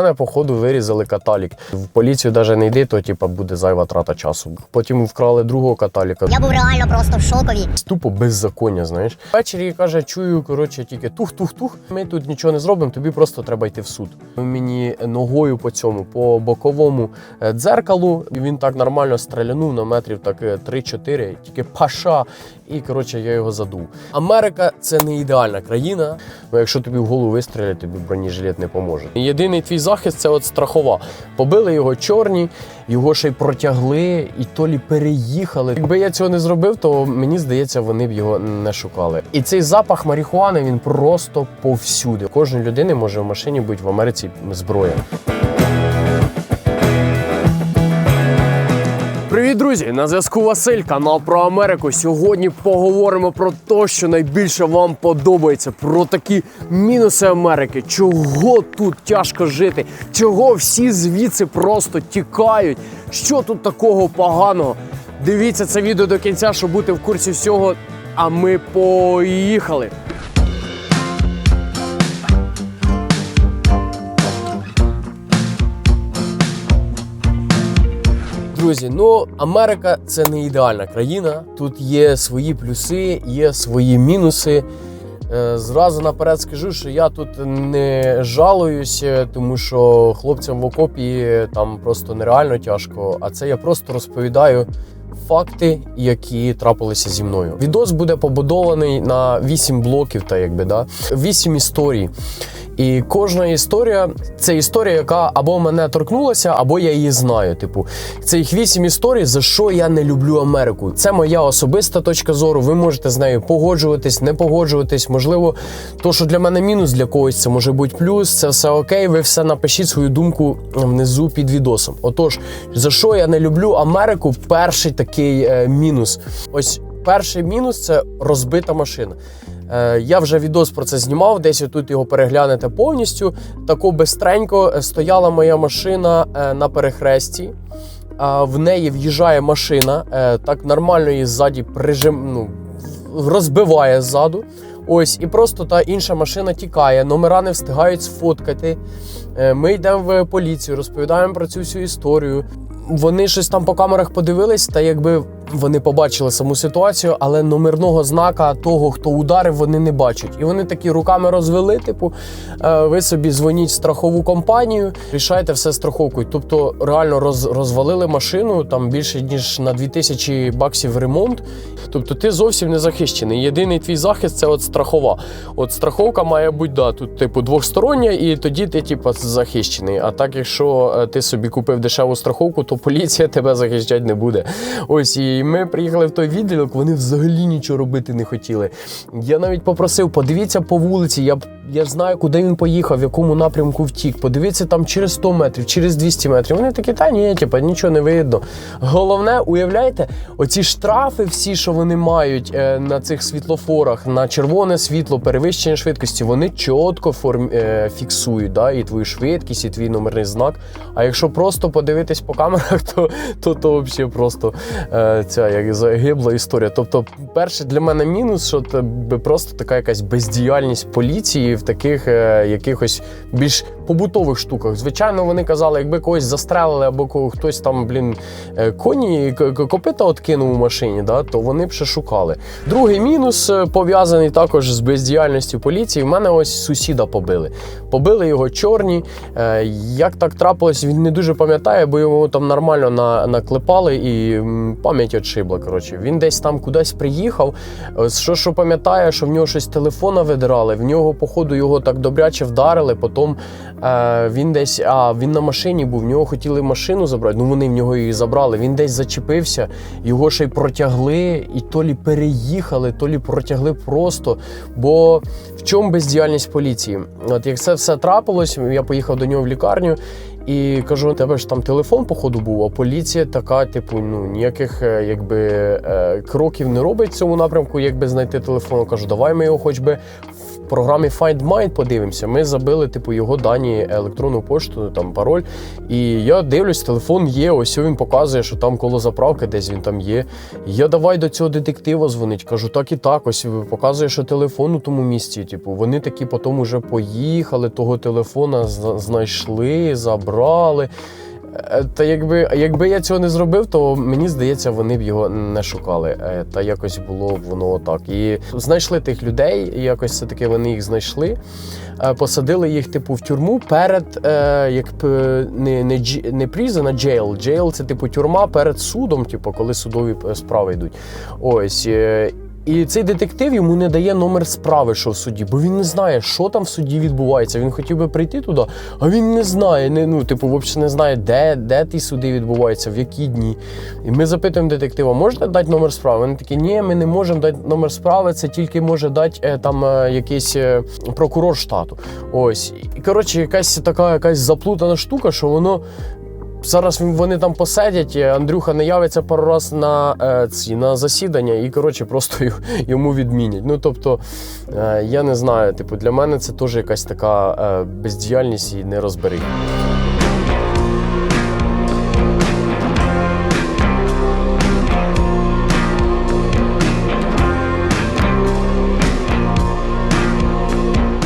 Мене, походу, вирізали каталік. В поліцію навіть не йди, то типа буде зайва трата часу. Потім вкрали другого каталіка. Я був реально просто в шокові. Тупо беззаконня, знаєш. Ввечері каже, чую, коротше, тільки тух-тух-тух. Ми тут нічого не зробимо, тобі просто треба йти в суд. Мені ногою по цьому, по боковому е, дзеркалу. Він так нормально стрелянув на метрів так е, 3-4, тільки паша. І коротше, я його задув. Америка це не ідеальна країна. Бо якщо тобі в голову вистрілять, тобі бронежилет не поможе. Єдиний твій захист це от страхова. Побили його чорні, його ще й протягли, і то лі переїхали. Якби я цього не зробив, то мені здається, вони б його не шукали. І цей запах марихуани він просто повсюди. Кожної людини може в машині бути в Америці зброя. Друзі! На зв'язку Василь, канал про Америку. Сьогодні поговоримо про те, що найбільше вам подобається, про такі мінуси Америки, чого тут тяжко жити, чого всі звідси просто тікають. Що тут такого поганого? Дивіться це відео до кінця, щоб бути в курсі всього. А ми поїхали. Друзі, ну Америка це не ідеальна країна. Тут є свої плюси, є свої мінуси. Е, Зразу наперед скажу, що я тут не жалуюсь, е, тому що хлопцям в окопі е, там просто нереально тяжко. А це я просто розповідаю факти, які трапилися зі мною. Відос буде побудований на 8 блоків, та якби да 8 історій. І кожна історія це історія, яка або мене торкнулася, або я її знаю. Типу, це їх вісім історій, за що я не люблю Америку. Це моя особиста точка зору. Ви можете з нею погоджуватись, не погоджуватись. Можливо, то, що для мене мінус, для когось це може бути плюс. Це все окей. Ви все напишіть свою думку внизу під відосом. Отож, за що я не люблю Америку? Перший такий е, мінус. Ось перший мінус це розбита машина. Е, Я вже відос про це знімав, десь тут його переглянете повністю. Тако бистренько е, стояла моя машина е, на перехресті. В неї в'їжджає машина, так нормально її ззаді прижим, ну, розбиває ззаду. Ось, і просто та інша машина тікає, номера не встигають сфоткати. Ми йдемо в поліцію, розповідаємо про цю всю історію. Вони щось там по камерах подивились, та якби вони побачили саму ситуацію, але номерного знака того, хто ударив, вони не бачать. І вони такі руками розвели. Типу, е, ви собі дзвоніть страхову компанію, рішайте все страховкою. Тобто, реально роз, розвалили машину там більше ніж на 2000 баксів ремонт. Тобто, ти зовсім не захищений. Єдиний твій захист це от страхова. От страховка має бути да, тут, типу, двохстороння, і тоді ти, типу, захищений. А так, якщо е, ти собі купив дешеву страховку, то поліція тебе захищати не буде. Ось і ми приїхали в той відділок, вони взагалі нічого робити не хотіли. Я навіть попросив, подивіться по вулиці, я я знаю, куди він поїхав, в якому напрямку втік. Подивіться там через 100 метрів, через 200 метрів. Вони такі, та ні, типу, нічого не видно. Головне, уявляєте, оці штрафи, всі, що вони мають е, на цих світлофорах, на червоне світло, перевищення швидкості, вони чітко форм, е, фіксують да, і твою швидкість, і твій номерний знак. А якщо просто подивитись по камерах, то то, то взагалі просто е, ця як загибла історія. Тобто, перший для мене мінус, що це просто така якась бездіяльність поліції в таких е, якихось більш побутових штуках. Звичайно, вони казали, якби когось застрелили або хтось там, блін, е, коні копита откинув у машині, да, то вони б ще шукали. Другий мінус е, пов'язаний також з бездіяльністю поліції. В мене ось сусіда побили. Побили його чорні. Е, Як так трапилось, він не дуже пам'ятає, бо його там нормально на, наклепали і пам'ять отшибла. Коротше, він десь там кудись приїхав. Що що пам'ятає, що в нього щось телефона видирали, в нього, походу, його так добряче вдарили. Потім е, він десь, а він на машині був, в нього хотіли машину забрати. Ну вони в нього її забрали. Він десь зачепився, його ще й протягли, і то лі переїхали, то лі протягли просто. Бо в чому бездіяльність поліції? От як це все трапилось, я поїхав до нього в лікарню. І кажу, тебе ж там телефон, походу, був, а поліція така, типу, ну ніяких е, якби е, кроків не робить в цьому напрямку, якби знайти телефон. Кажу, давай ми його хоч би програмі Find My подивимося. Ми забили типу його дані електронну пошту, там пароль. І я дивлюсь, телефон є. Ось він показує, що там коло заправки, десь він там є. Я давай до цього детектива дзвонить. Кажу, так і так. Ось показує, що телефон у тому місці. Типу, вони такі потім вже поїхали, того телефона знайшли, забрали. Е, Та якби, якби я цього не зробив, то мені здається, вони б його не шукали. Е, Та якось було воно так. І знайшли тих людей, і якось все таки вони їх знайшли. Е, Посадили їх, типу, в тюрму перед як не, не, не prison, а jail. Jail – це типу тюрма перед судом, типу, коли судові справи йдуть. Ось. І цей детектив йому не дає номер справи, що в суді, бо він не знає, що там в суді відбувається. Він хотів би прийти туди, а він не знає. Не, ну, типу, взагалі не знає, де, де ті суди відбуваються, в які дні. І ми запитуємо детектива, можете дати номер справи? Вони такі, ні, ми не можемо дати номер справи, це тільки може дати е, там е, якийсь е, прокурор штату. Ось. І коротше, якась така якась заплутана штука, що воно. Зараз вони там посидять, е, Андрюха не явиться пару раз на е, ці на засідання, і коротше просто йому відмінять. Ну тобто, е, я не знаю, типу, для мене це теж якась така бездіяльність і нерозберіг.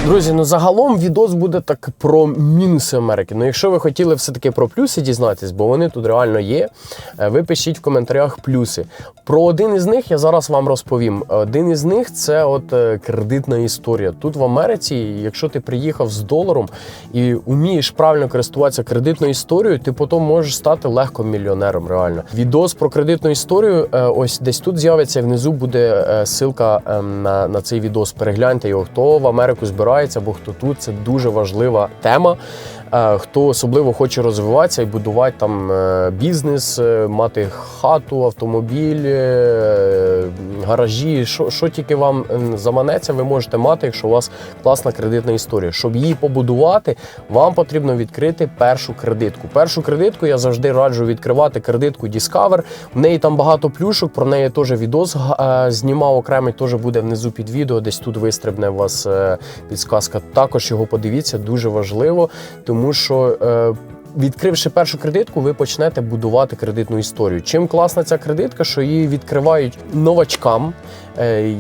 Друзі, ну загалом відос буде так про мінуси Америки. Ну, якщо ви хотіли все-таки про плюси дізнатись, бо вони тут реально є, е, ви пишіть в коментарях плюси. Про один із них я зараз вам розповім. Один із них це от е, кредитна історія. Тут в Америці, якщо ти приїхав з доларом і вмієш правильно користуватися кредитною історією, ти потім можеш стати легко мільйонером. Реально. Відос про кредитну історію. е, Ось десь тут з'явиться. Внизу буде ссылка е, на, на цей відос. Перегляньте його. Хто в Америку збирається, або хто тут. Це дуже важлива тема. Е, Хто особливо хоче розвиватися і будувати там е, бізнес, е, мати хату, автомобіль, гаражі, що, що тільки вам заманеться, ви можете мати, якщо у вас класна кредитна історія. Щоб її побудувати, вам потрібно відкрити першу кредитку. Першу кредитку я завжди раджу відкривати кредитку Discover. В неї там багато плюшок, про неї теж відос знімав окремий, теж буде внизу під відео. Десь тут вистрибне у вас підсказка. Також його подивіться, дуже важливо, тому що. е, Відкривши першу кредитку, ви почнете будувати кредитну історію. Чим класна ця кредитка, що її відкривають новачкам,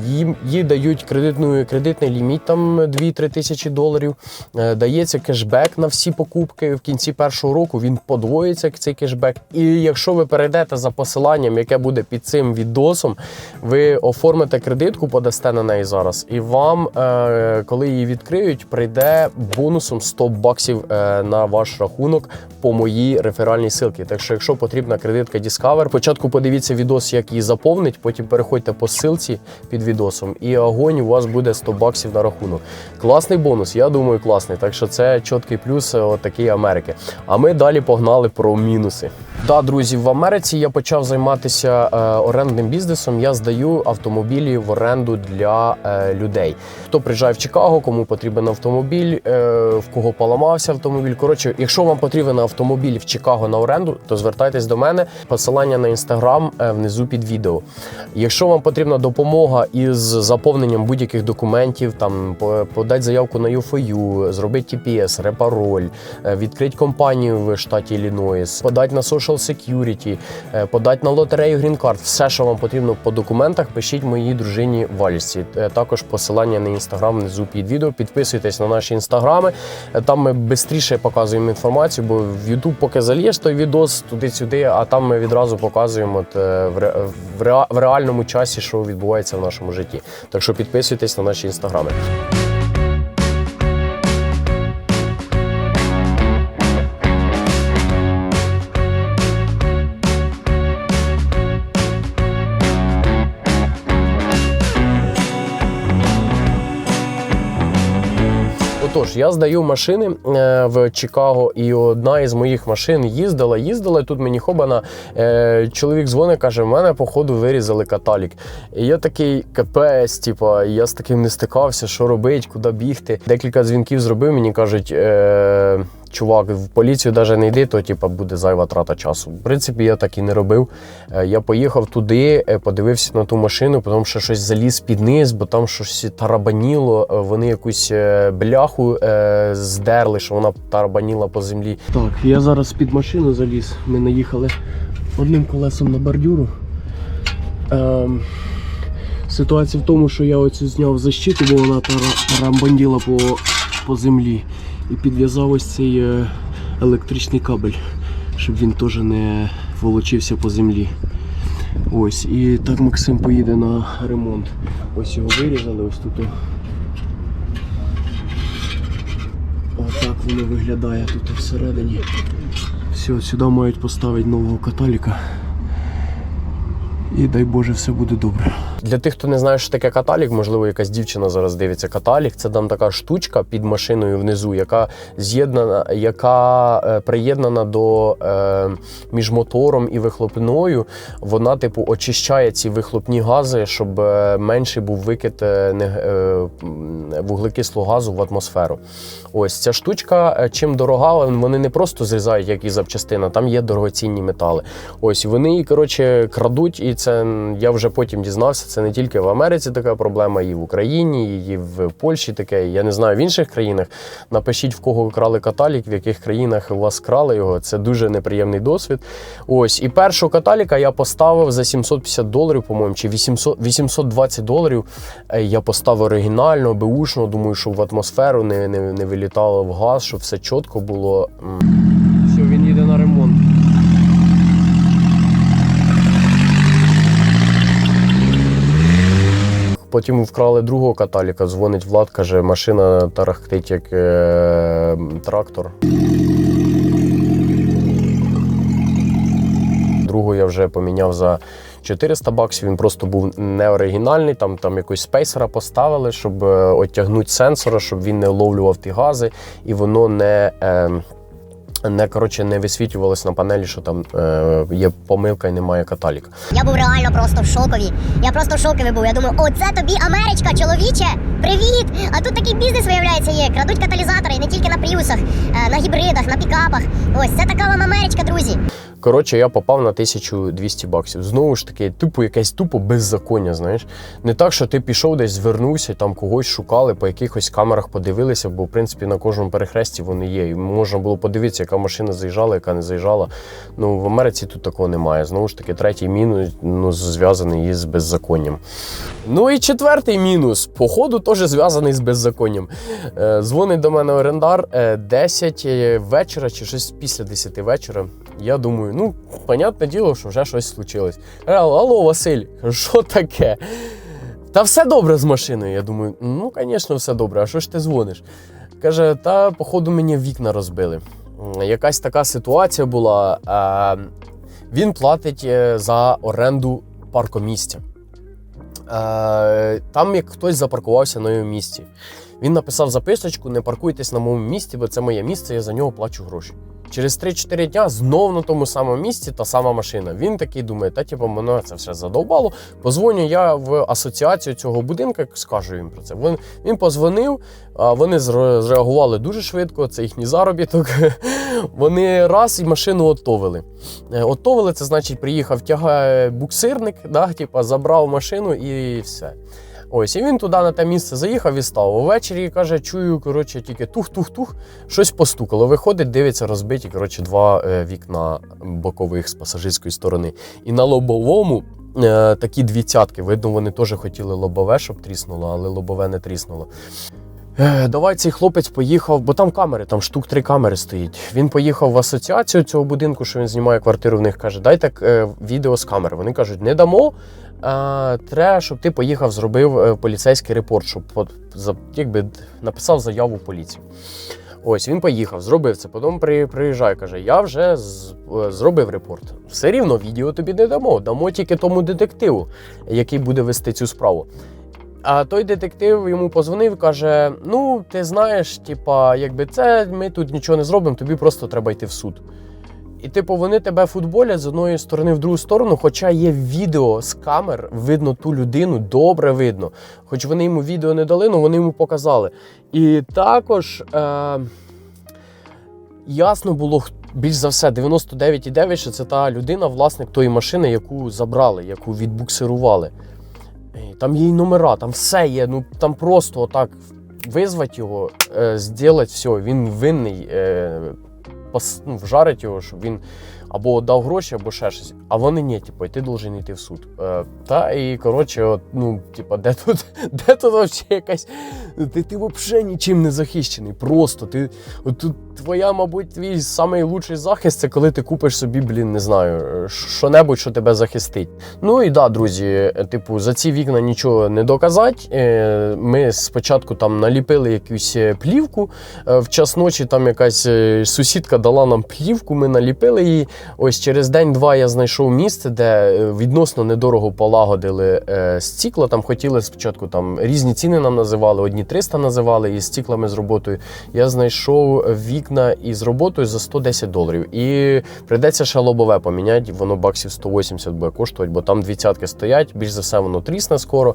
їм їй дають кредитну кредитний ліміт там 2-3 тисячі доларів. е, Дається кешбек на всі покупки в кінці першого року. Він подвоїться цей кешбек. І якщо ви перейдете за посиланням, яке буде під цим відосом, ви оформите кредитку, подасте на неї зараз, і вам, е, коли її відкриють, прийде бонусом 100 баксів е, на ваш рахунок по моїй реферальній ссылці. Так що, якщо потрібна кредитка Discover, спочатку подивіться відос, як її заповнить, потім переходьте по ссылці під відосом, і огонь у вас буде 100 баксів на рахунок. Класний бонус, я думаю, класний. Так що це чіткий плюс е, такий Америки. А ми далі погнали про мінуси. Да, друзі, в Америці я почав займатися е, орендним бізнесом. Я здаю автомобілі в оренду для е, людей. Хто приїжджає в Чикаго, кому потрібен автомобіль, в кого поламався автомобіль. Коротше, якщо вам потрібен автомобіль в Чикаго на оренду, то звертайтесь до мене. Посилання на інстаграм внизу під відео. Якщо вам потрібна допомога із заповненням будь-яких документів, там по- подати заявку на UFOU, зробити TPS, репароль, е, відкрити компанію в штаті Іллінойс, подати на Social Security, е, подати на лотерею Green Card, все, що вам потрібно по документах, пишіть моїй дружині Вальсі. Е, Також посилання на інстаграм внизу під відео. Підписуйтесь на наші інстаграми. Там ми швидше показуємо інформацію, бо в YouTube поки залієш той відос туди-сюди, а там ми відразу показуємо в реальному часі, що відбувається в нашому житті. Так що підписуйтесь на наші інстаграми. Отож, я здаю машини е, в Чикаго, і одна із моїх машин їздила, їздила. і Тут мені хобана е, чоловік дзвонить, каже: в мене, походу, вирізали каталік. І я такий капець, типа, я з таким не стикався, що робить, куди бігти. Декілька дзвінків зробив, мені кажуть. Е, чувак, в поліцію навіть не йди, то типа буде зайва трата часу. В принципі, я так і не робив. Е, Я поїхав туди, е, подивився на ту машину, потім ще щось заліз під низ, бо там щось тарабаніло. Е, Вони якусь бляху здерли, що вона тарабаніла по землі. Так, я зараз під машину заліз. Ми наїхали одним колесом на бордюру. Ем, ситуація в тому, що я оцю зняв защиту, бо вона тара- тарамбанділа по, по землі. І підв'язав ось цей е, електричний кабель, щоб він теж не волочився по землі. Ось, і так Максим поїде на ремонт. Ось його вирізали, ось тут. Отак воно виглядає тут всередині. Все, сюди мають поставити нового каталіка. І дай Боже, все буде добре. Для тих, хто не знає, що таке каталік, можливо, якась дівчина зараз дивиться каталік. Це там така штучка під машиною внизу, яка з'єднана, яка е, приєднана до е, між мотором і вихлопною. Вона, типу, очищає ці вихлопні гази, щоб е, менший був викид е, е, вуглекислого газу в атмосферу. Ось ця штучка, е, чим дорога, вони не просто зрізають як і запчастина, там є дорогоцінні метали. Ось вони її коротше крадуть, і це я вже потім дізнався. Це не тільки в Америці така проблема, і в Україні, і в Польщі таке. Я не знаю в інших країнах. Напишіть в кого крали каталік, в яких країнах у вас крали його. Це дуже неприємний досвід. Ось і першого каталіка я поставив за 750 доларів, по-моєму, чи 800, 820 доларів. Е, Я поставив оригінально, беушно. Думаю, щоб в атмосферу не, не, не вилітало в газ, щоб все чітко було. Все, він їде на ремонт. Потім вкрали другого каталіка, дзвонить Влад, каже, машина тарахтить як е, трактор. Другу я вже поміняв за 400 баксів. Він просто був не оригінальний. Там, там якось спейсера поставили, щоб е, оттягнути сенсора, щоб він не вловлював ті гази, і воно не. Е, не коротше не висвітлювалось на панелі, що там е, є помилка і немає каталіка. Я був реально просто в шокові. Я просто в шокові був. Я думаю, оце тобі Америчка, чоловіче! Привіт! А тут такий бізнес виявляється є. Крадуть каталізатори і не тільки на пріусах, е, на гібридах, на пікапах. Ось це така вам Америчка, друзі. Коротше, я попав на 1200 баксів. Знову ж таки, тупо якесь тупо беззаконня, знаєш. Не так, що ти пішов десь, звернувся, там когось шукали, по якихось камерах подивилися, бо в принципі на кожному перехресті вони є. І можна було подивитися, яка машина заїжджала, яка не заїжджала. Ну в Америці тут такого немає. Знову ж таки, третій мінус ну, зв'язаний із беззаконням. Ну і четвертий мінус, походу, теж зв'язаний з беззаконням. Е, дзвонить до мене орендар е, 10 вечора чи щось після 10 вечора. Я думаю, ну, понятне діло, що вже щось случилось. Алло, Василь, що таке? Та все добре з машиною. Я думаю, ну, звісно, все добре, а що ж ти дзвониш? Каже, та, походу, мені вікна розбили. Якась така ситуація була. Е, він платить е, за оренду паркомісця. Е, там як хтось запаркувався на його місці. Він написав записочку: не паркуйтесь на моєму місці, бо це моє місце, я за нього плачу гроші. Через 3-4 дня знов на тому самому місці та сама машина. Він такий думає, та типу, мене це все задовбало. Позвоню я в асоціацію цього будинку, скажу їм про це. Він, він позвонив, вони зреагували дуже швидко, це їхній заробіток. Вони раз і машину отовили. Е, Отовили, це значить, приїхав тяга буксирник, да, типу, забрав машину і все. Ось, і він туди на те місце заїхав і став. Увечері каже, чую, коротше, тільки тух-тух-тух, щось постукало. Виходить, дивиться, розбиті коротше, два е, вікна бокових з пасажирської сторони. І на лобовому е, такі дві цятки. Видно, вони теж хотіли лобове, щоб тріснуло, але лобове не тріснуло. Е, Давай цей хлопець поїхав, бо там камери, там штук три камери стоїть. Він поїхав в асоціацію цього будинку, що він знімає квартиру в них. каже, дайте відео з камери. Вони кажуть, не дамо. Треба, щоб ти поїхав, зробив е, поліцейський репорт, щоб якби написав заяву в поліцію. Ось він поїхав, зробив це. Потім при, приїжджає, каже: Я вже е, зробив репорт. Все рівно відео тобі не дамо. Дамо тільки тому детективу, який буде вести цю справу. А той детектив йому позвонив каже: Ну, ти знаєш, типа, якби це ми тут нічого не зробимо, тобі просто треба йти в суд. І, типу, вони тебе футболять з одної сторони в другу сторону, хоча є відео з камер, видно ту людину, добре видно. Хоч вони йому відео не дали, але вони йому показали. І також. Е- ясно було більш за все 99,9, що це та людина, власник тої машини, яку забрали, яку відбуксирували. Там є й номера, там все є. Ну там просто отак визвати його, е, зробити все, він винний, е, вжарить його, щоб він або дав гроші, або ще щось. А вони ні, типу, і ти должен йти в суд. Е, та і коротше, от, ну, типу, де тут, де тут вообще якась. Ти, ти взагалі нічим не захищений. Просто ти. От тут твоя, мабуть, твій лучший захист це коли ти купиш собі, блін, не знаю, що-небудь, що тебе захистить. Ну і да, друзі, е, типу, за ці вікна нічого не доказати. Е, Ми спочатку там наліпили якусь е, плівку. Е, В час ночі там якась е, сусідка дала нам плівку, ми наліпили її. Ось через день-два я знайшов місце, де е, відносно недорого полагодили е, стікла. Там хотіли спочатку там різні ціни нам називали, одні 300 називали із стіклами з роботою. Я знайшов вікна із роботою за 110 доларів. І прийдеться ще лобове поміняти, воно баксів 180 буде коштувати, бо там дві цятки стоять, більш за все воно трісне скоро.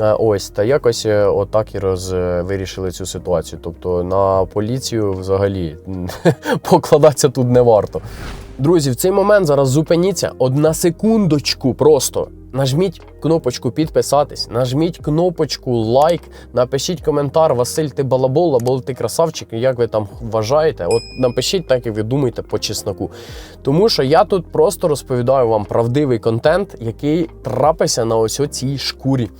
Е, Ось, та якось отак і роз вирішили цю ситуацію. Тобто на поліцію взагалі покладатися тут не варто. Друзі, в цей момент зараз зупиніться одна секундочку просто. Нажміть кнопочку підписатись, нажміть кнопочку лайк, напишіть коментар Василь, ти балабол або ти красавчик, як ви там вважаєте. От напишіть так, як ви думаєте по чесноку. Тому що я тут просто розповідаю вам правдивий контент, який трапився на ось цій шкурі.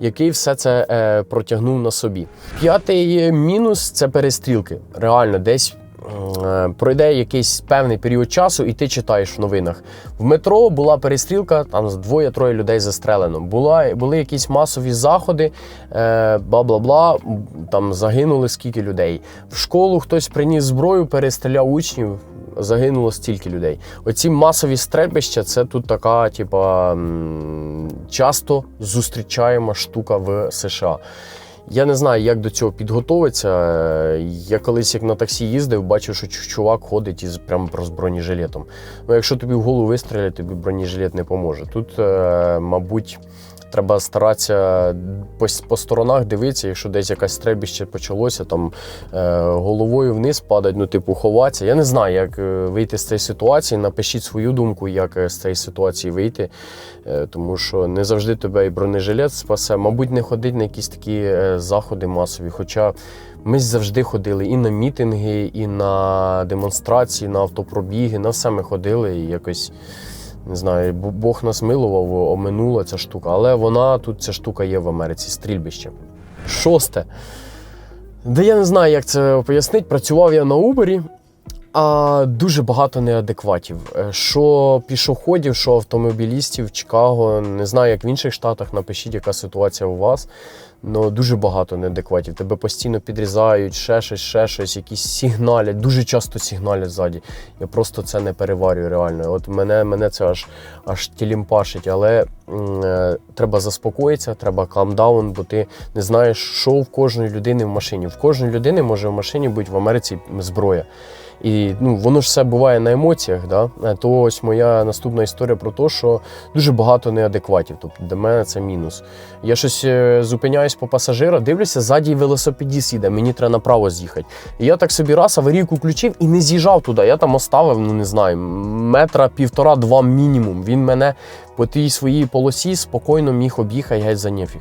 Який все це е, протягнув на собі. П'ятий мінус це перестрілки. Реально, десь пройде якийсь певний період часу, і ти читаєш в новинах. В метро була перестрілка, там двоє-троє людей застрелено. Була, були якісь масові заходи, е, бла-бла-бла, там загинули скільки людей. В школу хтось приніс зброю, перестріляв учнів. Загинуло стільки людей. Оці масові стрельбища це тут така, типа, часто зустрічаєма штука в США. Я не знаю, як до цього підготовитися. Е, Я колись як на таксі їздив, бачив, що чувак ходить із прямо з бронежилетом. Ну, якщо тобі в голову вистрілять, тобі бронежилет не поможе. Тут, е, мабуть, треба старатися по, сторонах дивитися, якщо десь якась стрельбище почалося, там е, головою вниз падать, ну, типу, ховатися. Я не знаю, як е, вийти з цієї ситуації. Напишіть свою думку, як е, з цієї ситуації вийти. Тому що не завжди тебе і бронежилет спасе. Мабуть, не ходить на якісь такі заходи масові. Хоча ми завжди ходили і на мітинги, і на демонстрації, на автопробіги, на все ми ходили і якось. Не знаю, бо- Бог нас милував, оминула ця штука. Але вона тут ця штука є в Америці, стрільбище. Шосте. Де я не знаю, як це пояснити. Працював я на Убері, а дуже багато неадекватів. Е, Що пішоходів, що автомобілістів Чикаго. Не знаю, як в інших штатах. Напишіть, яка ситуація у вас. Ну дуже багато неадекватів. Тебе постійно підрізають, ще щось, ще щось, якісь сигналять. Дуже часто сигналять ззаді. Я просто це не переварюю реально. От мене, мене це аж аж тілімпашить. Але м, е, треба заспокоїтися, треба calm бо ти не знаєш, що в кожної людини в машині. В кожної людини може в машині бути в Америці зброя. І ну, воно ж все буває на емоціях. Да? Е, То ось моя наступна історія про те, що дуже багато неадекватів. Тобто для мене це мінус. Я щось е, зупиняюсь по пасажира, дивлюся, ззаді велосипедіст їде, мені треба направо з'їхати. І я так собі раз аварійку включив і не з'їжджав туди. Я там оставив, ну не знаю, метра півтора-два мінімум. Він мене по тій своїй полосі спокійно міг об'їхати геть за нефіг.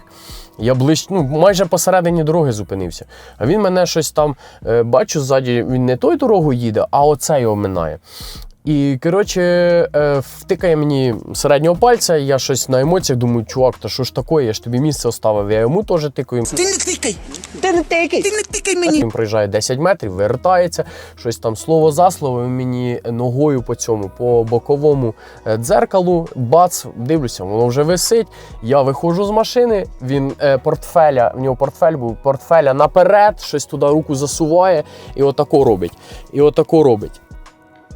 Я ближ, ну, майже посередині дороги зупинився. А він мене щось там е, бачу ззаді, він не той дорогу їде, а оце його минає. І коротше, е, втикає мені середнього пальця, я щось на емоціях думаю, чувак, та що ж таке, я ж тобі місце оставив, я йому теж тикаю. Ти не тикай! Ти не тикай! Ти не тикай мені! Він проїжджає 10 метрів, вертається, щось там слово за слово, він мені ногою по цьому, по боковому е, дзеркалу, бац, дивлюся, воно вже висить. Я виходжу з машини, він е, портфеля, в нього портфель був, портфеля наперед, щось туди руку засуває і отако робить. І отако робить.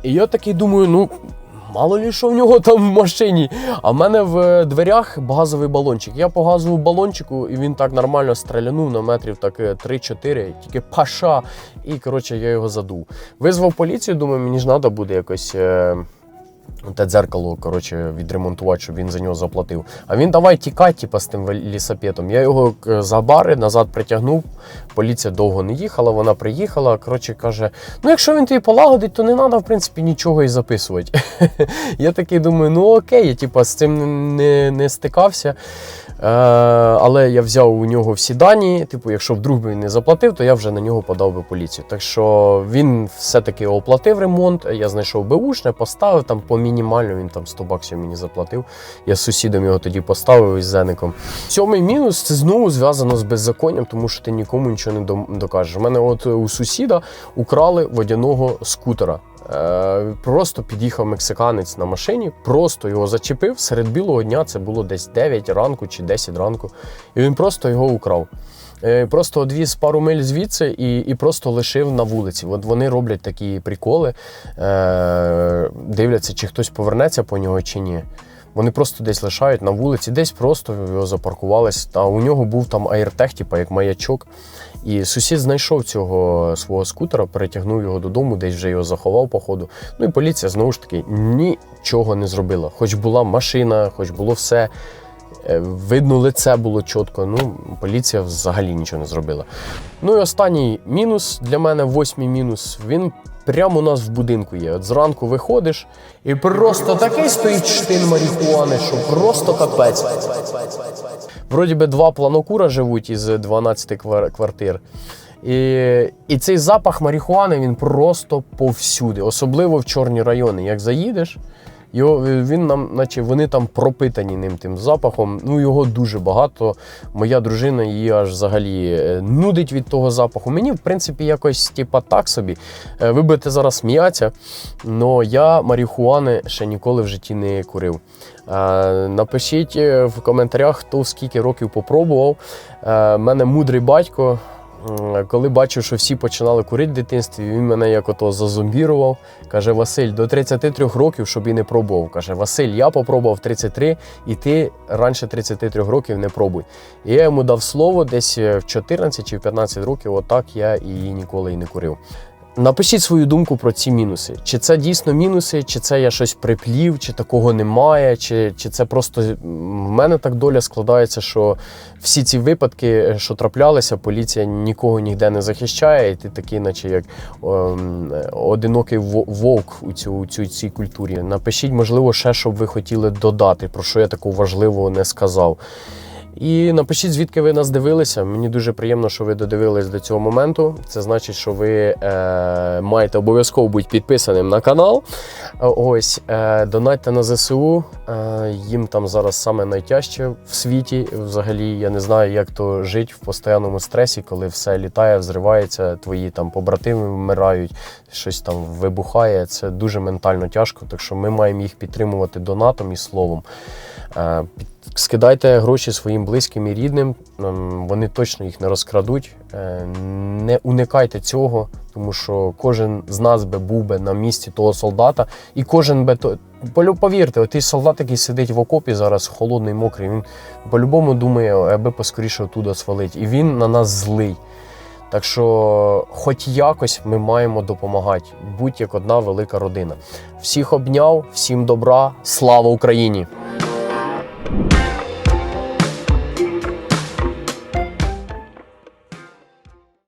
І я такий думаю, ну. Мало лі, що в нього там в машині. А в мене в дверях газовий балончик. Я по газовому балончику, і він так нормально стрілянув на метрів так е, 3-4, тільки паша. І коротше я його задув. Визвав поліцію, думаю, мені ж треба буде якось. Е... те дзеркало, коротше, відремонтувати, щоб він за нього заплатив. А він давай тікати, типа, з тим лісапетом. Я його е, за бари назад притягнув. Поліція довго не їхала, вона приїхала. Коротше, каже: ну якщо він тобі полагодить, то не треба, в принципі, нічого і записувати. Я такий думаю, ну окей, я типа, з цим не стикався. Е, але я взяв у нього всі дані. Типу, якщо вдруг він не заплатив, то я вже на нього подав би поліцію. Так що він все-таки оплатив ремонт. Я знайшов беушне, поставив там по мінімально, він там 100 баксів мені заплатив. Я сусідом його тоді поставив із зеником. Сьомий мінус це знову зв'язано з беззаконням, тому що ти нікому нічого не докажеш. У мене от у сусіда украли водяного скутера. Е, Просто під'їхав мексиканець на машині, просто його зачепив серед білого дня. Це було десь 9 ранку чи 10 ранку. І він просто його украв. Е, Просто одвіз пару миль звідси і, і просто лишив на вулиці. От вони роблять такі приколи, е, дивляться, чи хтось повернеться по нього чи ні. Вони просто десь лишають на вулиці, десь просто його запаркувались. А у нього був там аєртех, типу, як маячок. І сусід знайшов цього свого скутера, перетягнув його додому, десь вже його заховав, походу. Ну і поліція знову ж таки нічого не зробила. Хоч була машина, хоч було все. е, Видно, лице було чітко. Ну, поліція взагалі нічого не зробила. Ну і останній мінус для мене, восьмий мінус. Він прямо у нас в будинку є. От зранку виходиш, і просто такий стоїть штин марихуани, що просто капець. Вроді би два планокура живуть із 12 квар- квартир. І, і цей запах марихуани він просто повсюди, особливо в чорні райони. Як заїдеш, його, він нам, наче вони там пропитані ним тим запахом. Ну його дуже багато. Моя дружина її аж взагалі е, нудить від того запаху. Мені, в принципі, якось типа так собі. Е, Ви будете зараз сміятися, але я марихуани ще ніколи в житті не курив. Е, Напишіть е, в коментарях, хто скільки років попробував. Е, мене мудрий батько. Коли бачив, що всі починали курити в дитинстві, він мене як ото зазомбірував. Каже: Василь, до 33 років, щоб і не пробував. Каже, Василь, я попробував 33, і ти раніше 33 років не пробуй. І я йому дав слово десь в 14 чи в 15 років, отак я і ніколи і не курив. Напишіть свою думку про ці мінуси. Чи це дійсно мінуси, чи це я щось приплів, чи такого немає, чи, чи це просто в мене так доля складається, що всі ці випадки, е, що траплялися, поліція нікого ніде не захищає, і ти такий, наче як ем, одинокий вовк у цю, у цю цій культурі. Напишіть, можливо, ще щоб ви хотіли додати, про що я такого важливого не сказав. І напишіть, звідки ви нас дивилися. Мені дуже приємно, що ви додивились до цього моменту. Це значить, що ви е, маєте обов'язково бути підписаним на канал. Е, Ось е, донатьте на ЗСУ. Е, їм там зараз саме найтяжче в світі. Взагалі, я не знаю, як то жити в постійному стресі, коли все літає, взривається, твої там побратими вмирають, щось там вибухає. Це дуже ментально тяжко. Так що ми маємо їх підтримувати донатом і словом. Е, Скидайте гроші своїм близьким і рідним, ем, вони точно їх не розкрадуть. Е, Не уникайте цього, тому що кожен з нас би був би на місці того солдата, і кожен би то. Повірте, той солдат, який сидить в окопі зараз, холодний, мокрий, він по-любому думає, аби поскоріше оттуда свалить. І він на нас злий. Так що, хоч якось ми маємо допомагати, будь як одна велика родина. Всіх обняв, всім добра, слава Україні!